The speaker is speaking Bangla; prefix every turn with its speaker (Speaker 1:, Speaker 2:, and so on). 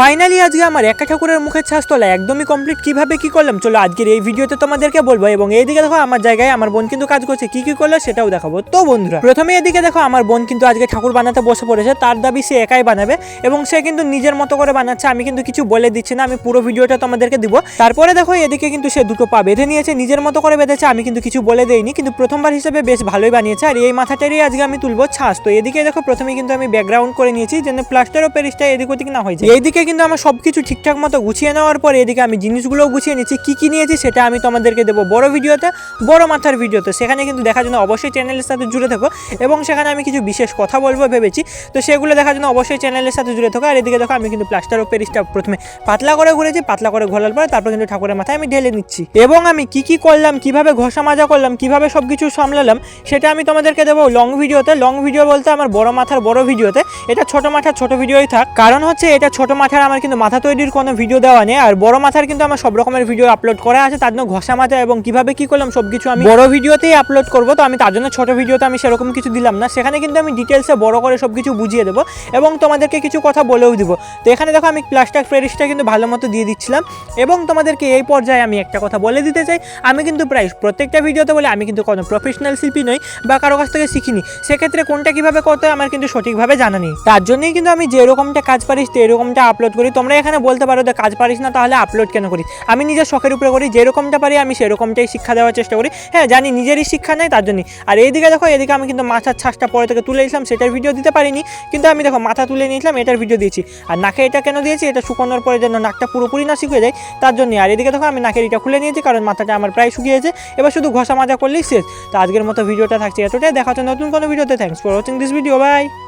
Speaker 1: ফাইনালি আজকে আমার একা ঠাকুরের মুখের ছাস তোলা একদমই কমপ্লিট কীভাবে কি করলাম? চলো আজকের এই ভিডিওতে তোমাদেরকে বলব এবং এইদিকে দেখো আমার জায়গায় আমার বোন কিন্তু কাজ করছে। কি কি করল সেটাও দেখাবো। তো বন্ধুরা, প্রথমে এদিকে দেখো আমার বোন কিন্তু আজকে ঠাকুর বানাতে বসে পড়েছে। তার দাবি সে একাই বানাবে এবং সে কিন্তু নিজের মতো করে বানাচ্ছে। আমি কিন্তু কিছু বলে দিচ্ছি না, আমি পুরো ভিডিওটা তোমাদেরকে দিব। তারপরে দেখো এদিকে কিন্তু সে দুটো পা বেঁধে নিয়েছে, নিজের মতো করে বেঁধেছে। আমি কিন্তু কিছু বলে দেইনি, কিন্তু প্রথমবার হিসেবে বেশ ভালোই বানিয়েছে। আর এই মাথাটারই আজকে আমি তুলবো ছাস তো এদিকে দেখো প্রথমে কিন্তু আমি ব্যাকগ্রাউন্ড করে নিয়েছি, যেন প্লাস্টার ও পেরিসটা এদিক ওদিক না হয়েছে এইদিকে কিন্তু আমার সব কিছু ঠিকঠাক মতো গুছিয়ে নেওয়ার পরে এদিকে আমি জিনিসগুলোও গুছিয়ে নিচ্ছি। কী কী নিয়েছি সেটা আমি তোমাদেরকে দেবো বড় ভিডিওতে, বড় মাথার ভিডিওতে। সেখানে কিন্তু দেখার জন্য অবশ্যই চ্যানেলের সাথে জুড়ে থাকো এবং সেখানে আমি কিছু বিশেষ কথা বলব ভেবেছি। তো সেগুলো দেখার জন্য অবশ্যই চ্যানেলের সাথে জুড়ে থাকো। আর এদিকে দেখো আমি কিন্তু প্লাস্টার ও পেরিসটা প্রথমে পাতলা করে ঘুরেছি, পাতলা করে ঘোরার পরে তারপর কিন্তু ঠাকুরের মাথায় আমি ঢেলে নিচ্ছি। এবং আমি কি কি করলাম, কীভাবে ঘষা মাজা করলাম, কীভাবে সব কিছু সামলালাম সেটা আমি তোমাদেরকে দেবো লং ভিডিওতে। লং ভিডিও বলতে আমার বড় মাথার বড় ভিডিওতে। এটা ছোট মাথার ছোট ভিডিওই থাক। কারণ হচ্ছে এটা ছোট মাথার আমার কিন্তু মাথা তৈরির কোনো ভিডিও দেওয়া নেই, আর বড় মাথার কিন্তু আমার সব রকমের ভিডিও আপলোড করা আছে, তার জন্য ঘষা মাজা এবং কীভাবে কি করলাম সব কিছু আমি বড় ভিডিওতেই আপলোড করব, তো আমি তার জন্য ছোট ভিডিওতে আমি সেরকম কিছু দিলাম না। সেখানে কিন্তু আমি ডিটেলসে বড় করে সব কিছু বুঝিয়ে দেবো এবং তোমাদেরকে কিছু কথা বলেও দিব। তো এখানে দেখো আমি প্লাস্টার ফেরিসটা কিন্তু ভালো মতো দিয়ে দিচ্ছিলাম এবং তোমাদেরকে এই পর্যায়ে আমি একটা কথা বলে দিতে চাই। আমি কিন্তু প্রায় প্রত্যেকটা ভিডিওতে বলে আমি কিন্তু কোনো প্রফেশনাল শিল্পী নই বা কারও কাছ থেকে শিখিনি। সেক্ষেত্রে কোনটা কীভাবে করতে হয় আমার কিন্তু সঠিকভাবে জানা নেই। তার জন্যই কিন্তু আমি যেরকমটা কাজ পারিস এরকমটা আপলোড করি। তোমরা এখানে বলতে পারো যে কাজ পারিস না, তাহলে আপলোড কেন করিস? আমি নিজের শখের উপরে করি, যেরকমটা পারি আমি সেরকমটাই শিক্ষা দেওয়ার চেষ্টা করি। হ্যাঁ জানি নিজেরই শিক্ষা নেই, তার জন্যই। আর এইদিকে দেখো, এদিকে আমি কিন্তু মাথার ছাসটা পরে থেকে তুলে নিয়েছিলাম সেটার ভিডিও দিতে পারিনি। কিন্তু আমি দেখো, মাথা তুলে নিয়েছিলাম, এটার ভিডিও দিয়েছি। আর নাকে এটা কেন দিয়েছি? এটা শুকানোর পরে যেন নাকটা পুরোপুরি না শুকিয়ে যায়, তার জন্য আর এদিকে দেখো, আমি নাকের এটা খুলে নিয়েছি, কারণ মাথাটা আমার প্রায় শুকিয়েছে। এবার শুধু ঘষা মাজা করলেই শেষ। তো আজকের মতো ভিডিওটা থাকছে এতটাই। দেখা হচ্ছে নতুন কোনো ভিডিওতে। Thanks for watching this video bye